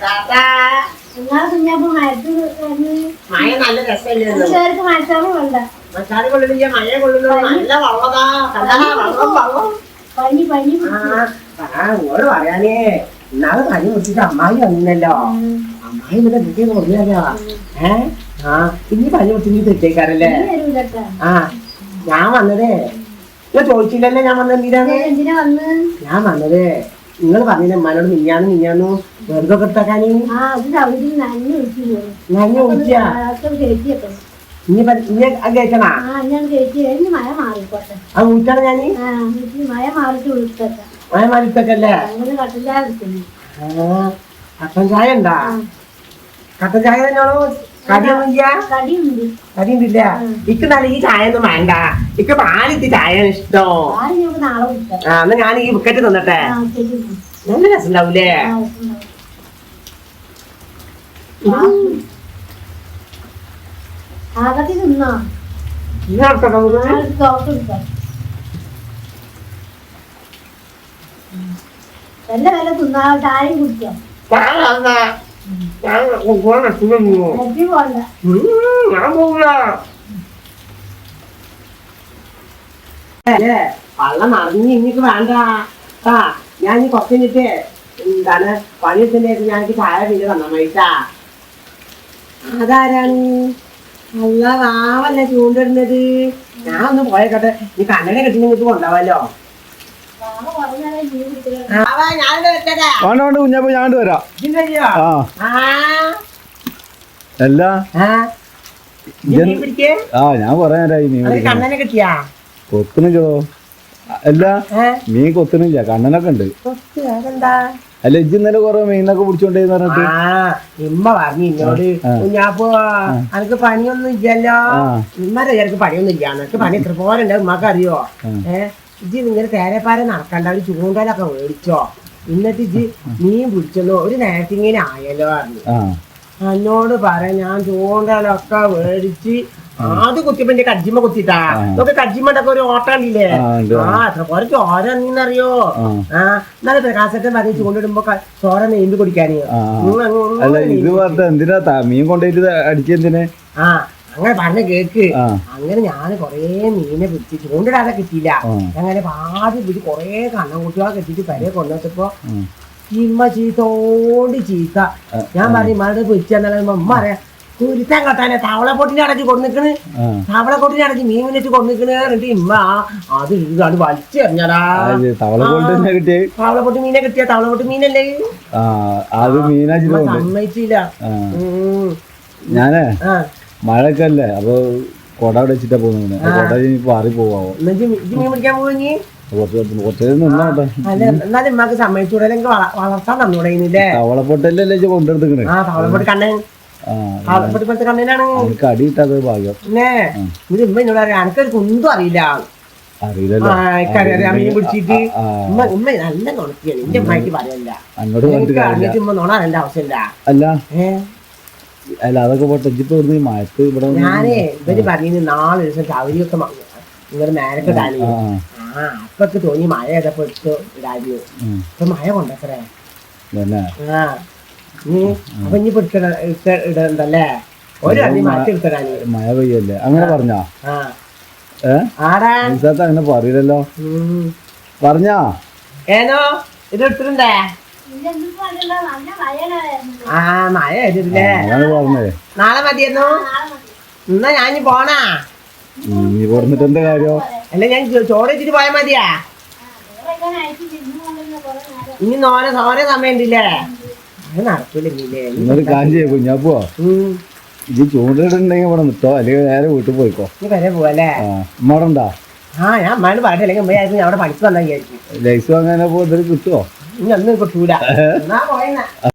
കുഞ്ഞാപ്പ് മഴ നല്ല രസമല്ലേ ചേർക്ക് മരത്താറ് വേണ്ട. മച്ചാടി കൊള്ളില്ല മഴ കൊള്ളുന്നു. നല്ല വള്ളതാ. കണ്ടാ? വള്ളം വള്ളം. പനി പനി ആ ഓൾ പറയാനേ. ഇന്നാളെ പനി മുട്ടിട്ട് അമ്മായി വന്നില്ലല്ലോ. അമ്മായി ഇവിടെ വീട്ടിൽ കൊള്ളിയല്ലോ ഏ? ആ ഇനി പനി കുടിച്ചിട്ട് തെറ്റേക്കാരല്ലേ ആ ഞാൻ വന്നതേ. ഞാൻ ചോദിച്ചില്ലല്ലേ ഞാൻ വന്നത് എന്തിനാണ് എന്തിനാ വന്ന്? ഞാൻ വന്നത്. നിങ്ങൾ പറഞ്ഞില്ല മനോട് മിഞ്ഞാന്ന് മിഞ്ഞാന്നു വെറുതെ കിട്ടാക്കാന് ആ ഊറ്റിയാ ഇനി ഇനി അത് കേൾക്കണ അത് ഊറ്റാണ് വീട്ടിൽ മഴ മാറിട്ട് വിളിച്ചേക്കാം മഴ മാറിട്ടൊക്കെയല്ലേ അങ്ങനെ കട്ടില്ലാതിരിക്കുന്നു ആ കട്ടൻ ചായ ഉണ്ടാ? കട്ടൻ ചായ തന്നെയാണോ? കടിയുണ്ടില്ല ഇക്ക് നല്ല ഈ ചായ ഒന്നും വേണ്ട. ഇക്ക് പാലിത്തി ചായ ഇഷ്ടം. ആ എന്നാ ഞാൻ ഈ ബുക്കറ്റ് തന്നിട്ടെ. നല്ല നല്ല രസമുണ്ടാവൂലേ? വല്ല വല്ല തിന്നാ? ചായ കുടിക്കാം. ഞാൻ പോവില്ല വള്ളം വേണ്ട ആ ഞാൻ ഇനി കുറച്ച് കഴിഞ്ഞിട്ട് എന്താണ് ഞാൻ ചായ പിന്നെ തന്നാ അതാരാണ് വാവല്ലേ ചൂണ്ടിടുന്നത് ഞാൻ ഒന്ന് പോയേക്കട്ടെ നീ കണ്ണനെ കെട്ടി ഇങ്ങോട്ട് കൊണ്ടാവാലോ വേണ്ട വേണ്ട കുഞ്ഞാപ്പ ഞാൻ വരാം? ആ. അല്ല. ആ. മീൻ ഞാൻ പറയാൻ മീൻ അത് പിടിക്കാൻ. കണ്ണനെ കിട്ടിയാ? കൊത്തുന്നില്ലോ അല്ല മീൻ കൊത്തുന്നില്ല കണ്ണനൊക്കെ ഉണ്ട്. അല്ല ഇജ്ജ് ഇന്നലെ കൊറേ മീനൊക്കെ പിടിച്ചോണ്ടേന്ന് പറഞ്ഞിട്ട്. ഇമ്മ പറഞ്ഞു ഇന്നോട് കുഞ്ഞാപ്പോ അനക്ക് പണിയൊന്നും ഇല്ലല്ലോ. ഇമ്മ പണിയൊന്നും ഇല്ല. എനക്ക് പണി എത്ര പോലെ ഉണ്ട് ഉമ്മക്ക് അറിയോ? ആ. ഏ ഇജ്ജ് ഇങ്ങനെ തേരപ്പാര നടക്കണ്ട ഒരു ചൂണ്ടലൊക്കെ മേടിച്ചോ. എന്നിട്ട് ഇജ്ജ് മീൻ പിടിച്ചല്ലോ ഒരു നേരത്തിങ്ങനെ ആയല്ലോ പറഞ്ഞു എന്നോട് പറ ഞാൻ ചൂണ്ടലൊക്കെ മേടിച്ച് ആദ്യം കുത്തിയപ്പോ എന്റെ കജ്ജിമ കുത്തിട്ടാ. നമുക്ക് കജ്ജിമണ്ടൊക്കെ ഒരു ഓട്ടാണ്ടില്ലേ ആ, അത്ര കുറെ ചോര നീന്നറിയോ? ആ. എന്നാലും പ്രകാശത്തെ പറഞ്ഞ് ചൂണ്ടിടുമ്പോ ചോര നീന്തി കുടിക്കാന്. അല്ല ഇത് പറഞ്ഞ എന്തിനാ മീൻ കൊണ്ടുപോയിട്ട് അടിക്കെന്തിനെ ആ. അങ്ങനെ പറഞ്ഞ കേക്ക്. അങ്ങനെ ഞാൻ കൊറേ മീനെ പിടിച്ച് ചൂണ്ടിടാതെ കിട്ടിയില്ല. അങ്ങനെ പാതി പിടിച്ച് കൊറേ കണ്ണൻകുട്ടികളെ കെട്ടിട്ട് പെരെ കൊണ്ടുവച്ചപ്പോ. ഇമ്മ ചീത്തോണ്ട് ചീത്ത. ഞാൻ പറഞ്ഞു ഇമ്മടെ പിടിച്ച ഉമ്മ അറിയാം കുരുത്താൻ കട്ടാനെ തവളപ്പൊട്ടിനെ അടച്ച് ആ. തവളപ്പൊട്ടിനെ അടച്ച് മീൻ മിനിറ്റ് കൊണ്ടിക്കണ് എന്നിട്ട് ഇമ്മ അത് ഇതാണ് വലിച്ചെറിഞ്ഞടാ തവളപ്പൊട്ടി മീനെ കിട്ടിയ തവളപ്പൊട്ടി മീനല്ലേ? സമ്മതിച്ചില്ല. ഞാനേ മഴയൊക്കെ അല്ലേ അപ്പൊ കൊട അവിടെ വെച്ചിട്ടാ പോകുന്നത്. കൊട ഇനി പാറി പോവാമോ തവളപ്പൊട്ടല്ലേ കൊണ്ടെടുത്തിക്കണേ ഭാഗ്യം. എനിക്കൊരു കുന്തും അറിയില്ല. അറിയില്ലല്ലോ. അല്ല അതൊക്കെ പോട്ടെ ഇപ്പൊ ഇവിടുന്ന് ഈ മഴത്ത് ഇവിടെ വന്ന് ഞാനേ ഇവർ പറഞ്ഞു നാളെ ദിവസം ചവരിയൊക്കെ ഇങ്ങനെ മേലൊക്കെ ഇടാനേ ആ അപ്പൊക്ക് തോന്നി മഴ ഏതപ്പോ എടുത്തു ഉം. ഇപ്പൊ മഴ കൊണ്ടത്രേ. ആ നീ അപ്പൊ ഇനി പിടിക്കണ ഇടണ്ടല്ലേ? ഒരു അടി മാറ്റി മഴ പെയ്യല്ലേ? അങ്ങനെ പറഞ്ഞോ? ആ. ആടാ അങ്ങനെ പറയില്ലല്ലോ. ഉം. പറഞ്ഞാ? ഏനോ ഇത് ഇട്ടിട്ടുണ്ടേ? ആ മഴ ചെയ്തിട്ടില്ലേ നാളെ മതിയെന്നു. എന്നാ ഞാൻ പോണാ. നീ കൊടുത്തിട്ട് എന്താ കാര്യം? അല്ല ഞാൻ ചോറ് വെച്ചിട്ട് പോയാ മതിയാ? നേരം. ഇനി നോനെ സോനെ സമയം ഉണ്ടല്ലേ അത് നടക്കില്ലേ ഇന്നൊരു കാര്യം ചെയ്യ കുഞ്ഞാപ്പോ ഇത് ചൂണ്ടിട്ടുണ്ടെങ്കിൽ ഇവിടെ നിട്ടോ? അല്ലെങ്കിൽ നേരെ വീട്ടിൽ പോയിക്കോ? നീ വരെ പോവല്ലേ? ആ ഞാൻ അമ്മാനോട് അവിടെ പഠിച്ചു വന്നാൽ ലൈസ് വാങ്ങാനപ്പോ ഇതിൽ കിട്ടുമോ ഇനി ഒന്നും കിട്ടൂല എന്നാ പോയെന്നാ.